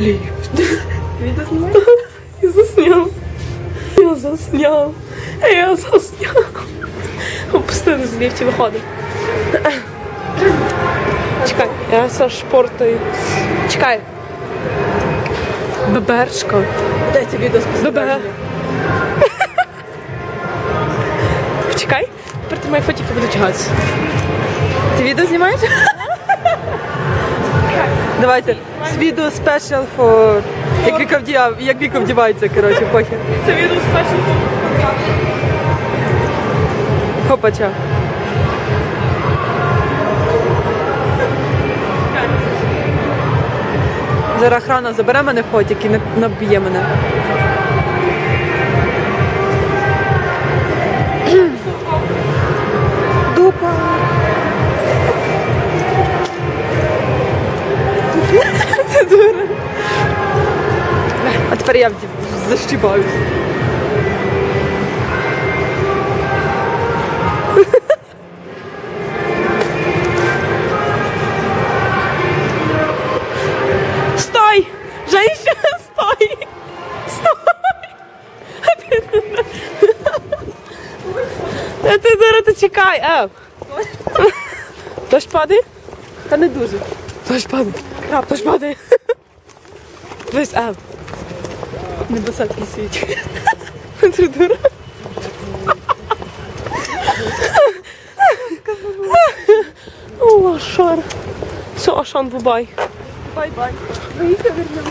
Відео знімаєш? Я засняв. Я засняв. Я засняв. Опустили з ліфті, виходимо. Чекай, я все шпортаю. Чекай. Бебершка. Дайте відео Бебе. Чекай. Тепер ти мої фотики будуть тягатися. Ти відео знімаєш? Давайте. З відео спешл for... Як Віка, як Віка вдівається, коротше, похер. Це відео спешл. Хопача. Зараз охрана забере мене фотик і не наб'є мене. я вдів- защіпаюсь. Стой! Женщина, стой! Стой! Та ти зараз ти чекай, ев! Дощ падає? Та не дуже. Дощ падає. Дощ падає. Дивись, ев. Небеса пісують. О, Ашар. Все, Ашан, бубай. Бай-бай. Виїхав вернемо.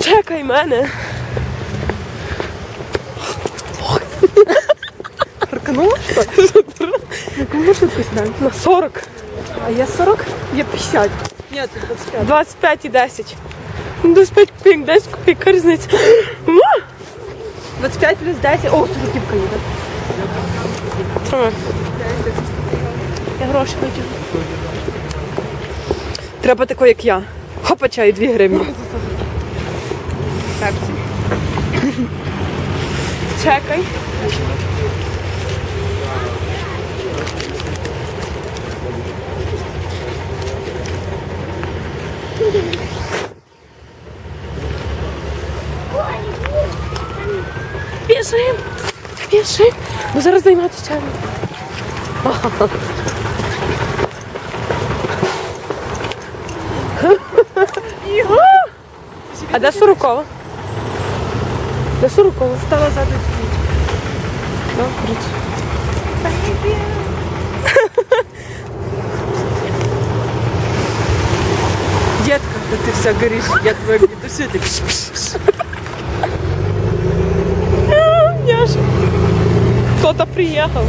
Чекай мене. Парканула, що маршрутку сідаємо? На 40. А я 40? Я 50. Ні, тут 25. 25 і 10. Ну, 25 копійок, 10 копійок, яка різниця? Ма! 25 плюс 10. О, сороківка їде. Тримай. Я гроші хотів. Треба тако, як я. Хопача і 2 гривні. Чекай. Біжим! Біжим! Бо зараз займатися чергу. А де Сурукова? Де Сурукова? Стала ззаду. Да, круто. Детка, да ты вся горишь, я твой огнетушитель. Няша. Кто-то приехал.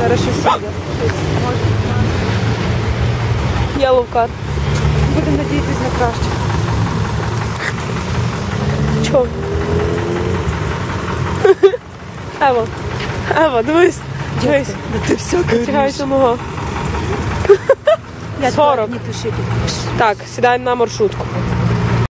Хорошо сюда. Yellow card. Будемо надіятись на краще. Чо? Ева. Ева, дивись. Дивись. Да ти гориш. Тягається нога. 40. Так, сідай на маршрутку.